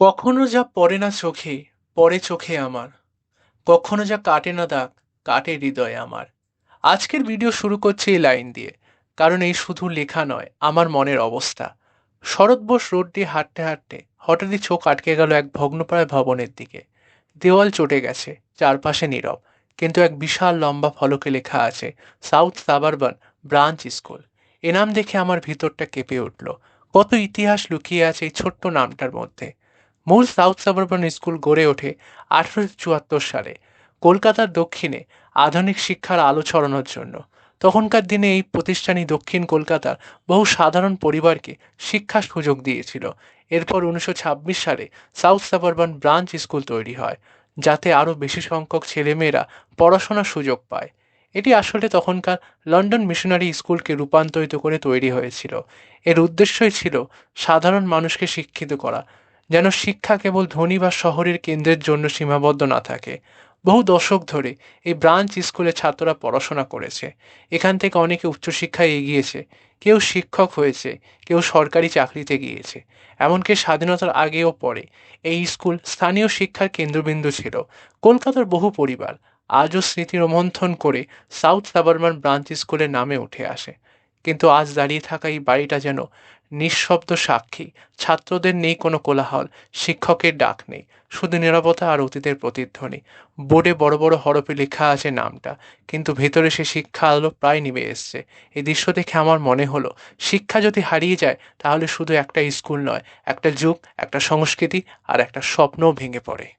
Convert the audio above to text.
কখনো যা পড়ে না চোখে, পড়ে চোখে আমার। কখনো যা কাটে না দাগ, কাটে হৃদয়ে আমার। আজকের ভিডিও শুরু করছে এই লাইন দিয়ে, কারণ এই শুধু লেখা নয়, আমার মনের অবস্থা। শরৎ বোস রোড দিয়ে হাঁটতে হাঁটতে হঠাৎই চোখ আটকে গেল এক ভগ্নপ্রায় ভবনের দিকে। দেওয়াল চটে গেছে, চারপাশে নীরব, কিন্তু এক বিশাল লম্বা ফলকে লেখা আছে, সাউথ সাবারবান ব্রাঞ্চ স্কুল। এ নাম দেখে আমার ভিতরটা কেঁপে উঠল। কত ইতিহাস লুকিয়ে আছে এই ছোট্ট নামটার মধ্যে। মূল সাউথ সাবারবান স্কুল গড়ে ওঠে আঠারোশো চুয়াত্তর সালে, কলকাতার দক্ষিণে আধুনিক শিক্ষার আলো ছড়ানোর জন্য। তখনকার দিনে এই প্রতিষ্ঠানই দক্ষিণ কলকাতার বহু সাধারণ পরিবারকে শিক্ষার সুযোগ দিয়েছিল। এরপর উনিশশো ছাব্বিশ সালে সাউথ সাবারবান ব্রাঞ্চ স্কুল তৈরি হয়, যাতে আরও বেশি সংখ্যক ছেলেমেয়েরা পড়াশোনার সুযোগ পায়। এটি আসলে তখনকার লন্ডন মিশনারি স্কুলকে রূপান্তরিত করে তৈরি হয়েছিল। এর উদ্দেশ্যই ছিল সাধারণ মানুষকে শিক্ষিত করা যেন শিক্ষা কেবল ধনী বা শহরের কেন্দ্রের জন্য সীমাবদ্ধ না থাকে। বহু দশক ধরে এই ব্রাঞ্চ স্কুলে ছাত্ররা পড়াশোনা করেছে। এখান থেকে অনেকে উচ্চশিক্ষায় এগিয়েছে। কেউ শিক্ষক হয়েছে, কেউ সরকারি চাকরিতে গিয়েছে। এমনকি স্বাধীনতার আগেও পরে এই স্কুল স্থানীয় শিক্ষার কেন্দ্রবিন্দু ছিল। কলকাতার বহু পরিবার আজও স্মৃতি রোমন্থন করে সাউথ সাবারমান ব্রাঞ্চ স্কুলের নামে উঠে আসে। কিন্তু আজ দাঁড়িয়ে থাকা এই বাড়িটা যেন নিঃশব্দ সাক্ষী। ছাত্রদের নেই কোনো কোলাহল, শিক্ষকের ডাক নেই, শুধু নিরাপত্তা আর অতীতের প্রতিধ্বনি। বোর্ডে বড় বড় হরফে লেখা আছে নামটা, কিন্তু ভেতরে সে শিক্ষা আলো প্রায় নিভে এসছে। এই দৃশ্য দেখে আমার মনে হলো, শিক্ষা যদি হারিয়ে যায়, তাহলে শুধু একটা স্কুল নয়, একটা যুগ, একটা সংস্কৃতি আর একটা স্বপ্নও ভেঙে পড়ে।